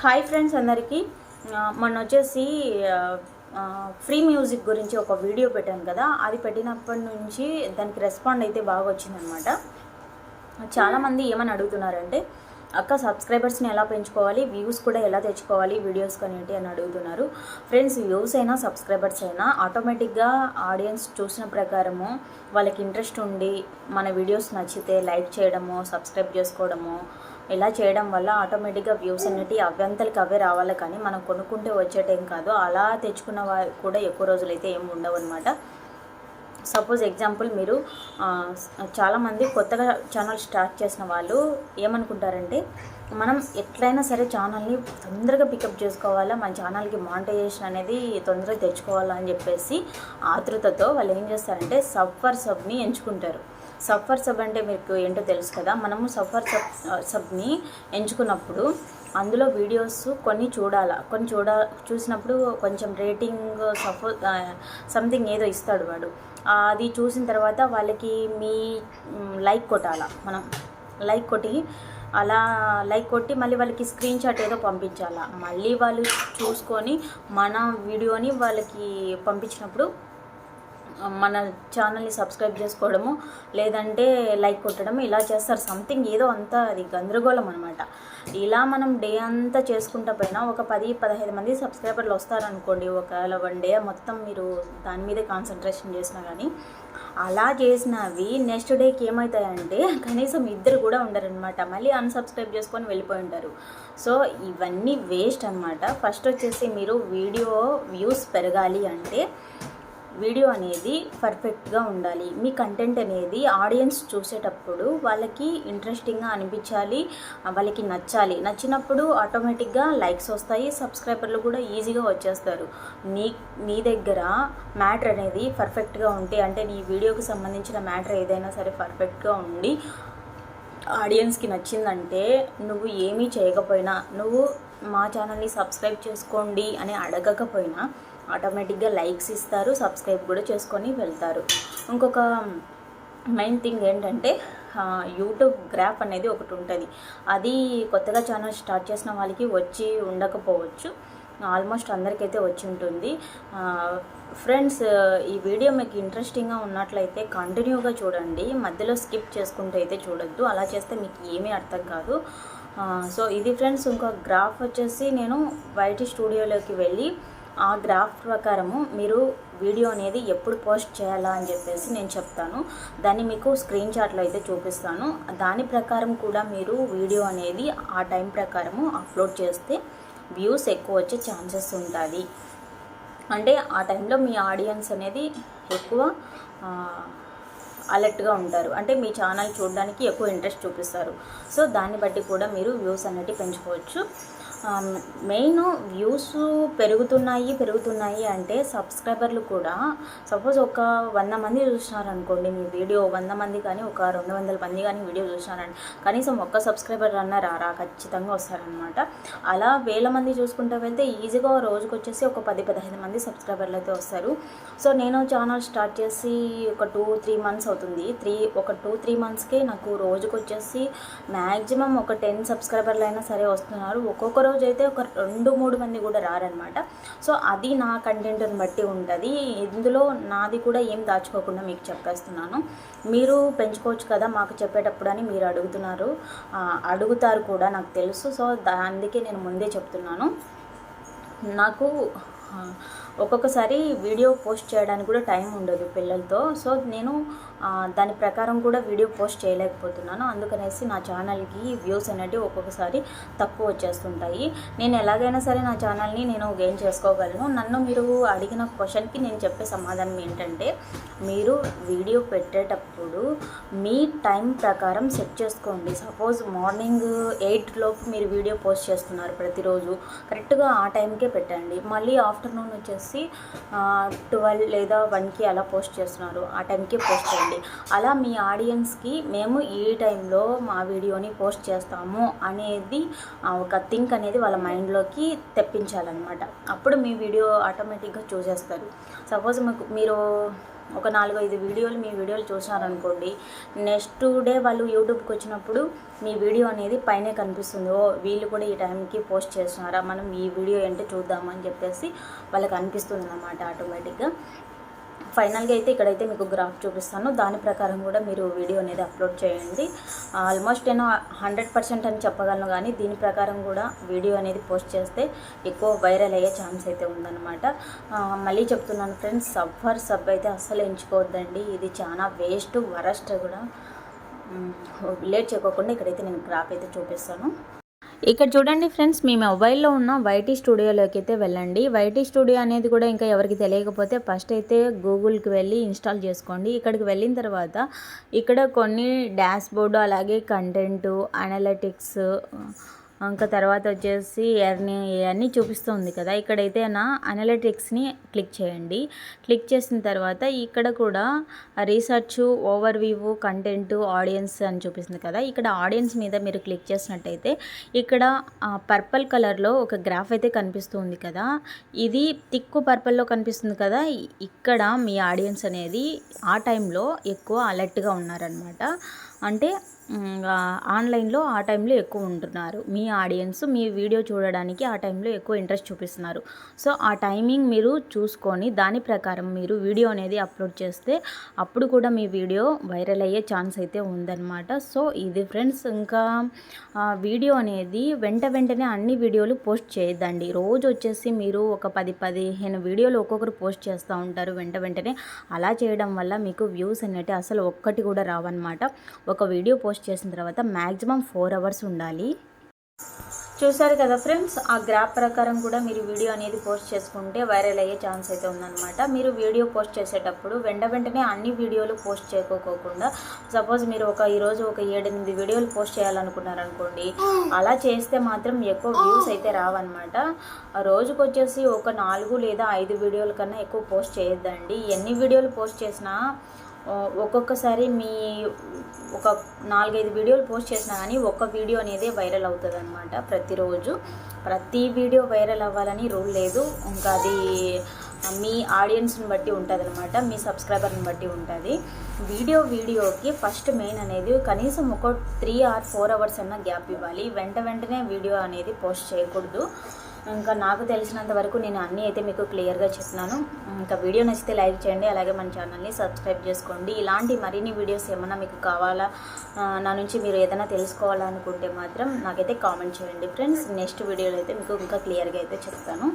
Hi friends అందరికీ. మొన్న వచ్చేసి ఫ్రీ మ్యూజిక్ గురించి ఒక వీడియో పెట్టాను కదా అది పెట్టినప్పటి నుంచి దానికి రెస్పాండ్ అయితే బాగా వచ్చిందనమాట చాలామంది ఏమని అడుగుతున్నారంటే అక్క సబ్స్క్రైబర్స్ని ఎలా పెంచుకోవాలి? వ్యూస్ కూడా ఎలా తెచ్చుకోవాలి? వీడియోస్ కనేటి అని అడుగుతున్నారు. ఫ్రెండ్స్ వ్యూస్ అయినా సబ్స్క్రైబర్స్ అయినా ఆటోమేటిక్గా ఆడియన్స్ చూసిన ప్రకారము వాళ్ళకి ఇంట్రెస్ట్ ఉండి మన వీడియోస్ నచ్చితే లైక్ చేయడము సబ్స్క్రైబ్ చేసుకోవడము ఇలా చేయడం వల్ల ఆటోమేటిక్గా వ్యూస్ అనేవి అవ్యంతలకి అవే రావాలి కానీ మనం కొనుక్కుంటే వచ్చేటేం కాదు. అలా తెచ్చుకున్న వారు కూడా ఎక్కువ రోజులైతే ఏమి ఉండవు అనమాట సపోజ్ ఎగ్జాంపుల్ మీరు చాలామంది కొత్తగా ఛానల్ స్టార్ట్ చేసిన వాళ్ళు ఏమనుకుంటారంటే మనం ఎట్లయినా సరే ఛానల్ని తొందరగా పికప్ చేసుకోవాలా మన ఛానల్కి మానిటైజేషన్ అనేది తొందరగా తెచ్చుకోవాలా అని చెప్పేసి ఆతృతతో వాళ్ళు ఏం చేస్తారంటే సబ్ ఫర్ సబ్ని ఎంచుకుంటారు. సఫర్ సబ్ అంటే మీకు ఏంటో తెలుసు కదా. మనము సఫర్ సబ్ సబ్ని ఎంచుకున్నప్పుడు అందులో వీడియోస్ కొన్ని చూడాలా కొన్ని చూడ చూసినప్పుడు కొంచెం రేటింగ్ సపో సంథింగ్ ఏదో ఇస్తాడు వాడు. అది చూసిన తర్వాత వాళ్ళకి మీ లైక్ కొట్టాలా మనం. లైక్ కొట్టి అలా లైక్ కొట్టి మళ్ళీ వాళ్ళకి స్క్రీన్ షాట్ ఏదో పంపించాలా. మళ్ళీ వాళ్ళు చూసుకొని మన వీడియోని వాళ్ళకి పంపించినప్పుడు మన ఛానల్ని సబ్స్క్రైబ్ చేసుకోవడము లేదంటే లైక్ కొట్టడము ఇలా చేస్తారు. సంథింగ్ ఏదో అంతా అది గందరగోళం అనమాట ఇలా మనం డే అంతా చేసుకుంటా పోయినా ఒక పది పదహైదు మంది సబ్స్క్రైబర్లు వస్తారనుకోండి ఒకవేళ వన్ డే మొత్తం మీరు దాని మీదే కాన్సన్ట్రేషన్ చేసినా కానీ అలా చేసినవి నెక్స్ట్ డేకి ఏమవుతాయంటే కనీసం ఇద్దరు కూడా ఉండరనమాట మళ్ళీ అన్సబ్స్క్రైబ్ చేసుకొని వెళ్ళిపోయి ఉంటారు. సో ఇవన్నీ వేస్ట్ అనమాట ఫస్ట్ వచ్చేసి మీరు వీడియో వ్యూస్ పెరగాలి అంటే వీడియో అనేది పర్ఫెక్ట్గా ఉండాలి. మీ కంటెంట్ అనేది ఆడియన్స్ చూసేటప్పుడు వాళ్ళకి ఇంట్రెస్టింగ్గా అనిపించాలి వాళ్ళకి నచ్చాలి. నచ్చినప్పుడు ఆటోమేటిక్గా లైక్స్ వస్తాయి సబ్స్క్రైబర్లు కూడా ఈజీగా వచ్చేస్తారు. నీ నీ దగ్గర మ్యాటర్ అనేది పర్ఫెక్ట్గా ఉంటే అంటే నీ వీడియోకి సంబంధించిన మ్యాటర్ ఏదైనా సరే పర్ఫెక్ట్గా ఉండి ఆడియన్స్కి నచ్చిందంటే నువ్వు ఏమీ చేయకపోయినా నువ్వు మా ఛానల్ని సబ్స్క్రైబ్ చేసుకోండి అని అడగకపోయినా ఆటోమేటిక్గా లైక్స్ ఇస్తారు సబ్స్క్రైబ్ కూడా చేసుకొని వెళ్తారు. ఇంకొక మెయిన్ థింగ్ ఏంటంటే యూట్యూబ్ గ్రాఫ్ అనేది ఒకటి ఉంటుంది. అది కొత్తగా ఛానల్ స్టార్ట్ చేసిన వాళ్ళకి వచ్చి ఉండకపోవచ్చు. ఆల్మోస్ట్ అందరికైతే వచ్చి ఉంటుంది. ఫ్రెండ్స్ ఈ వీడియో మీకు ఇంట్రెస్టింగ్గా ఉన్నట్లయితే కంటిన్యూగా చూడండి. మధ్యలో స్కిప్ చేసుకుంటూ అయితే చూడొద్దు. అలా చేస్తే మీకు ఏమీ అర్థం కాదు. సో ఇది ఫ్రెండ్స్ ఇంకో గ్రాఫ్ వచ్చేసి నేను బయట స్టూడియోలోకి వెళ్ళి ఆ గ్రాఫ్ ప్రకారము మీరు వీడియో అనేది ఎప్పుడు పోస్ట్ చేయాలా అని చెప్పేసి నేను చెప్తాను. దాన్ని మీకు స్క్రీన్ షాట్లో అయితే చూపిస్తాను. దాని ప్రకారం కూడా మీరు వీడియో అనేది ఆ టైం ప్రకారము అప్లోడ్ చేస్తే వ్యూస్ ఎక్కువ వచ్చే ఛాన్సెస్ ఉంటుంది. అంటే ఆ టైంలో మీ ఆడియన్స్ అనేది ఎక్కువ అలర్ట్గా ఉంటారు. అంటే మీ ఛానల్ చూడడానికి ఎక్కువ ఇంట్రెస్ట్ చూపిస్తారు. సో దాన్ని బట్టి కూడా మీరు వ్యూస్ అనేటివి పెంచుకోవచ్చు. మెయిన్ వ్యూస్ పెరుగుతున్నాయి పెరుగుతున్నాయి అంటే సబ్స్క్రైబర్లు కూడా. సపోజ్ ఒక వంద మంది చూసినారనుకోండి మీ వీడియో వంద మంది కానీ ఒక రెండు వందల మంది కానీ వీడియో చూసినారండి కనీసం ఒక్క సబ్స్క్రైబర్ అన్న రారా ఖచ్చితంగా వస్తారనమాట అలా వేల మంది చూసుకుంటూ వెళ్తే ఈజీగా రోజుకు వచ్చేసి ఒక పది పదహైదు మంది సబ్స్క్రైబర్లు అయితే వస్తారు. సో నేను ఛానల్ స్టార్ట్ చేసి ఒక టూ త్రీ మంత్స్ అవుతుంది. త్రీ ఒక టూ త్రీ మంత్స్కే నాకు రోజుకు వచ్చేసి మ్యాక్సిమం ఒక టెన్ సబ్స్క్రైబర్లు అయినా సరే వస్తున్నారు. ఒక్కొక్క రోజు అయితే ఒక రెండు మూడు మంది కూడా రారనమాట సో అది నా కంటెంట్ని బట్టి ఉంటుంది. ఇందులో నాది కూడా ఏం దాచుకోకుండా మీకు చెప్పేస్తున్నాను. మీరు పెంచుకోవచ్చు కదా మాకు చెప్పేటప్పుడు అని మీరు అడుగుతున్నారు. అడుగుతారు కూడా నాకు తెలుసు. సో అందుకే నేను ముందే చెప్తున్నాను. నాకు ఒక్కొక్కసారి వీడియో పోస్ట్ చేయడానికి కూడా టైం ఉండదు పిల్లలతో. సో నేను దాని ప్రకారం కూడా వీడియో పోస్ట్ చేయలేకపోతున్నాను. అందుకనేసి నా ఛానల్కి వ్యూస్ అనేవి ఒక్కొక్కసారి తక్కువ వచ్చేస్తుంటాయి. నేను ఎలాగైనా సరే నా ఛానల్ని నేను గెయిన్ చేసుకోగలను. నన్ను మీరు అడిగిన క్వశ్చన్కి నేను చెప్పే సమాధానం ఏంటంటే మీరు వీడియో పెట్టేటప్పుడు మీ టైం ప్రకారం సెట్ చేసుకోండి. సపోజ్ మార్నింగ్ ఎయిట్ లోపు మీరు వీడియో పోస్ట్ చేస్తున్నారు ప్రతిరోజు. కరెక్ట్గా ఆ టైంకే పెట్టండి. మళ్ళీ ఆఫ్టర్నూన్ వచ్చేసి ట్వెల్వ్ లేదా వన్కి అలా పోస్ట్ చేస్తున్నారు. ఆ టైంకి పోస్ట్ చేయండి. అలా మీ ఆడియన్స్కి మేము ఈ టైంలో మా వీడియోని పోస్ట్ చేస్తాము అనేది ఒక థింక్ అనేది వాళ్ళ మైండ్లోకి తెప్పించాలన్నమాట. అప్పుడు మీ వీడియో ఆటోమేటిక్గా చూసేస్తారు. సపోజ్ మీకు మీరు ఒక నాలుగు ఐదు వీడియోలు మీ వీడియోలు చూసినారనుకోండి నెక్స్ట్ డే వాళ్ళు యూట్యూబ్కి వచ్చినప్పుడు మీ వీడియో అనేది పైనే కనిపిస్తుంది. ఓ వీళ్ళు కూడా ఈ టైంకి పోస్ట్ చేస్తున్నారా? మనం ఈ వీడియో ఏంటో చూద్దామని చెప్పేసి వాళ్ళకి అనిపిస్తుంది అన్నమాట ఆటోమేటిక్గా. ఫైనల్గా అయితే ఇక్కడైతే మీకు గ్రాఫ్ చూపిస్తాను. దాని ప్రకారం కూడా మీరు వీడియో అనేది అప్లోడ్ చేయండి. ఆల్మోస్ట్ నేను హండ్రెడ్ పర్సెంట్ అని చెప్పగలను కానీ దీని ప్రకారం కూడా వీడియో అనేది పోస్ట్ చేస్తే ఎక్కువ వైరల్ అయ్యే ఛాన్స్ అయితే ఉందన్నమాట. మళ్ళీ చెప్తున్నాను ఫ్రెండ్స్ సబ్ ఫర్ సబ్ అయితే అస్సలు ఎంచుకోవద్దండి. ఇది చాలా వేస్ట్ వరస్ట్ కూడా. లేట్ చేయకోకుండా ఇక్కడైతే నేను గ్రాఫ్ అయితే చూపిస్తాను. ఇక్కడ చూడండి ఫ్రెండ్స్ మీ మొబైల్లో ఉన్న. వైటీ స్టూడియోలోకి అయితే వెళ్ళండి. వైటీ స్టూడియో అనేది కూడా ఇంకా ఎవరికి తెలియకపోతే ఫస్ట్ అయితే గూగుల్కి వెళ్ళి ఇన్స్టాల్ చేసుకోండి. ఇక్కడికి వెళ్ళిన తర్వాత ఇక్కడ కొన్ని డాష్ బోర్డు అలాగే కంటెంటు అనలిటిక్స్ ఇంకా తర్వాత వచ్చేసి ఎర్ని ఇవన్నీ చూపిస్తుంది కదా. ఇక్కడైతే నా అనలిటిక్స్ని క్లిక్ చేయండి. క్లిక్ చేసిన తర్వాత ఇక్కడ కూడా research overview content audience అని చూపిస్తుంది కదా. ఇక్కడ ఆడియన్స్ మీద మీరు క్లిక్ చేసినట్టయితే ఇక్కడ పర్పల్ కలర్లో ఒక గ్రాఫ్ అయితే కనిపిస్తుంది కదా. ఇది తిక్కు పర్పల్లో కనిపిస్తుంది కదా. ఇక్కడ మీ ఆడియన్స్ అనేది ఆ టైంలో ఎక్కువ అలర్ట్గా ఉన్నారనమాట అంటే ఆన్లైన్లో ఆ టైంలో ఎక్కువ ఉంటున్నారు. మీ ఆడియన్స్ మీ వీడియో చూడడానికి ఆ టైంలో ఎక్కువ ఇంట్రెస్ట్ చూపిస్తున్నారు. సో ఆ టైమింగ్ మీరు చూసుకొని దాని ప్రకారం మీరు వీడియో అనేది అప్లోడ్ చేస్తే అప్పుడు కూడా మీ వీడియో వైరల్ అయ్యే ఛాన్స్ అయితే ఉందన్నమాట. సో ఇది ఫ్రెండ్స్ ఇంకా వీడియో అనేది వెంట వెంటనే అన్ని వీడియోలు పోస్ట్ చేయొద్దండి. రోజు వచ్చేసి మీరు ఒక పది పదిహేను వీడియోలు ఒక్కొక్కరు పోస్ట్ చేస్తూ ఉంటారు వెంట వెంటనే. అలా చేయడం వల్ల మీకు వ్యూస్ అనేవి అసలు ఒక్కటి కూడా రావన్నమాట. ఒక వీడియో పోస్ట్ చేసిన తర్వాత మ్యాక్సిమం ఫోర్ అవర్స్ ఉండాలి. చూసారు కదా ఫ్రెండ్స్ ఆ గ్రాప్ ప్రకారం కూడా మీరు వీడియో అనేది పోస్ట్ చేసుకుంటే వైరల్ అయ్యే ఛాన్స్ అయితే ఉందన్నమాట. మీరు వీడియో పోస్ట్ చేసేటప్పుడు వెంట వెంటనే అన్ని వీడియోలు పోస్ట్ చేయకోకుండా సపోజ్ మీరు ఒక ఈరోజు ఒక ఏడెనిమిది వీడియోలు పోస్ట్ చేయాలనుకున్నారనుకోండి అలా చేస్తే మాత్రం ఎక్కువ వ్యూస్ అయితే రావన్నమాట. ఆ వచ్చేసి ఒక నాలుగు లేదా ఐదు వీడియోల కన్నా ఎక్కువ పోస్ట్ చేయొద్దండి. ఎన్ని వీడియోలు పోస్ట్ చేసినా ఒక్కొక్కసారి మీ ఒక నాలుగైదు వీడియోలు పోస్ట్ చేసినా కానీ ఒక్క వీడియో అనేది వైరల్ అవుతుంది అనమాట ప్రతిరోజు. ప్రతి వీడియో వైరల్ అవ్వాలని రూల్ లేదు. ఇంకా అది మీ ఆడియన్స్ని బట్టి ఉంటుంది అనమాట మీ సబ్స్క్రైబర్ని బట్టి ఉంటుంది. వీడియో వీడియోకి ఫస్ట్ మెయిన్ అనేది కనీసం ఒక త్రీ ఆర్ ఫోర్ అవర్స్ అన్న గ్యాప్ ఇవ్వాలి. వెంట వెంటనే వీడియో అనేది పోస్ట్ చేయకూడదు. ఇంకా నాకు తెలిసినంత వరకు నేను అన్నీ అయితే మీకు క్లియర్గా చెప్పినాను. ఇంకా వీడియో నచ్చితే లైక్ చేయండి అలాగే మన ఛానల్ని సబ్స్క్రైబ్ చేసుకోండి. ఇలాంటి మరిన్ని వీడియోస్ ఏమైనా మీకు కావాలా నా నుంచి మీరు ఏదైనా తెలుసుకోవాలనుకుంటే మాత్రం నాకైతే కామెంట్ చేయండి. ఫ్రెండ్స్ నెక్స్ట్ వీడియోలో అయితే మీకు ఇంకా క్లియర్గా అయితే చెప్తాను.